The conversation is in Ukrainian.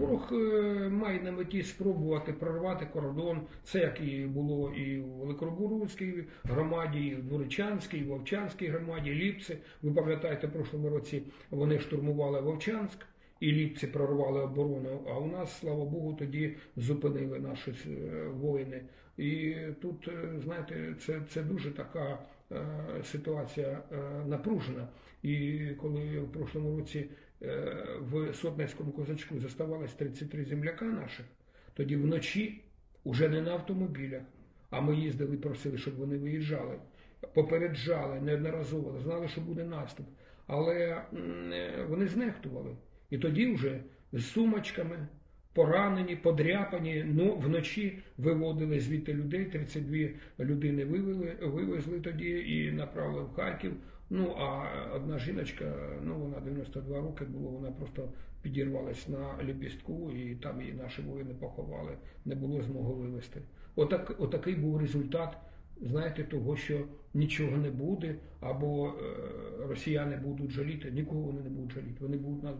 Ворог е, має на меті спробувати прорвати кордон. Це як і було і в Великобурській громаді, і в Дворичанській, і в Вовчанській громаді, Ліпці. Ви пам'ятаєте, в прошлому році вони штурмували Вовчанськ. І ліпці прорвали оборону, а у нас, слава Богу, тоді зупинили наші е, воїни. І тут, е, знаєте, це, це дуже така ситуація е, напружена. І коли в прошлому році е, в Сотницькому козачку заставалось 33 земляка наших, тоді вночі уже не на автомобілях, а ми їздили просили, щоб вони виїжджали. Попереджали неодноразово, знали, що буде наступ. Але е, вони знехтували. І тоді вже з сумочками, поранені, подряпані, ну вночі виводили звідти людей. 32 людини вивели, вивезли тоді і направили в Харків. Ну а одна жіночка, ну вона 92 роки було, вона просто підірвалась на ліпістку, і там її наші воїни поховали, не було змоги вивезти. Отак, отакий був результат. Знаєте, того, що нічого не буде, або е, росіяни будуть жаліти, нікого вони не будуть жаліти. Вони будуть нас